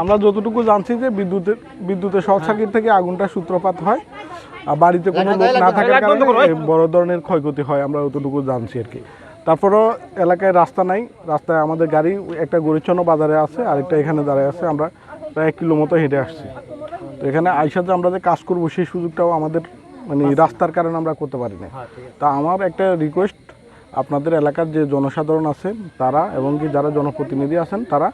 আমরা যতটুকু জানছি যে বিদ্যুতের বিদ্যুতের শর্ট সার্কিট থেকে আগুনটা সূত্রপাত হয় আর বাড়িতে কোনো লোক না থাকার কারণে বড় ধরনের ক্ষয়ক্ষতি হয় আমরা যতটুকু জানছি আর কি। তারপরও এলাকায় রাস্তা নাই রাস্তায় আমাদের গাড়ি একটা গরিচ্ছন্ন বাজারে আছে আরেকটা এখানে দাঁড়ায় আছে আমরা প্রায় এক কিলো মতো হেঁটে আসছি। তো এখানে আইসা যে আমরা যে কাজ করব সেই সুযোগটাও আমাদের মানে রাস্তার কারণে আমরা করতে পারি না তা আমার একটা রিকোয়েস্ট আপনাদের এলাকার যে জনসাধারণ আছে তারা এবং কি যারা জনপ্রতিনিধি আছেন তারা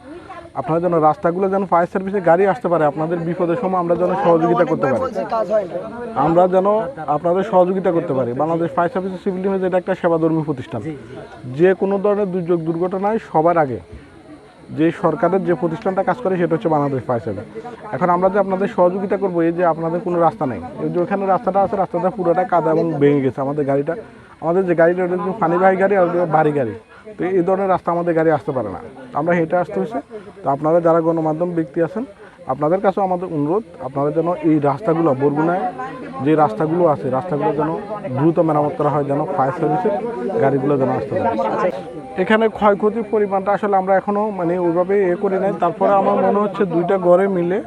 আপনারা যেন রাস্তাগুলো যেন ফায়ার সার্ভিসে গাড়ি আসতে পারে, আপনাদের বিপদের সময় আমরা যেন সহযোগিতা করতে পারি। আমরা যেন আপনাদের সহযোগিতা করতে পারি। Bangladesh fire service civil defence এটা একটা সেবাধর্মী প্রতিষ্ঠান। যে কোনো ধরনের দুর্যোগ, দুর্ঘটনায় সবার আগে যে সরকারের যে প্রতিষ্ঠানটা কাজ করে, সেটা হচ্ছে বাংলাদেশ ফায়ার সার্ভিস এখন আমরা যে আপনাদের সহযোগিতা করব, এই যে আপনাদের কোনো রাস্তা নেই, এই যে ওখানে রাস্তাটা আছে, রাস্তাটা পুরোটা কাদা এবং ভেঙে গেছে। আমাদের গাড়িটা, আমাদের যে গাড়িটা ওটা হচ্ছে ফানিবাহী গাড়ি আর বাড়ি গাড়ি। তো এই ধরনের রাস্তা আমাদের গাড়ি আসতে পারে না। আমরা হেঁটে আসতে হয়েছে। তো আপনারা যারা গণমাধ্যম ব্যক্তি আছেন, আপনাদের কাছেও আমাদের অনুরোধ, আপনারা যেন এই রাস্তাগুলো বরগুনায় যে রাস্তাগুলো আছে, রাস্তাগুলো যেন দ্রুত মেরামত করা হয়, যেন ফায়ার সার্ভিসের গাড়িগুলো যেন আসতে পারে। এখানে ক্ষয়ক্ষতির পরিমাণটা আসলে আমরা এখনও মানে ওইভাবে এ করি নাই। তারপরে আমার মনে হচ্ছে দুইটা গড়ে মিলে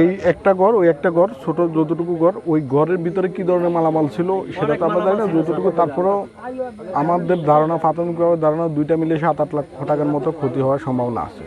এই একটা ঘর, ওই একটা ঘর, ছোট যতটুকু ঘর, ওই ঘরের ভিতরে কি ধরনের মালামাল ছিল সেটা তো আমরা জানি না, যতটুকু তারপরেও আমাদের ধারণা, প্রাথমিকভাবে ধারণা দুইটা মিলে সাত আট লাখ টাকার মতো ক্ষতি হওয়ার সম্ভাবনা আছে।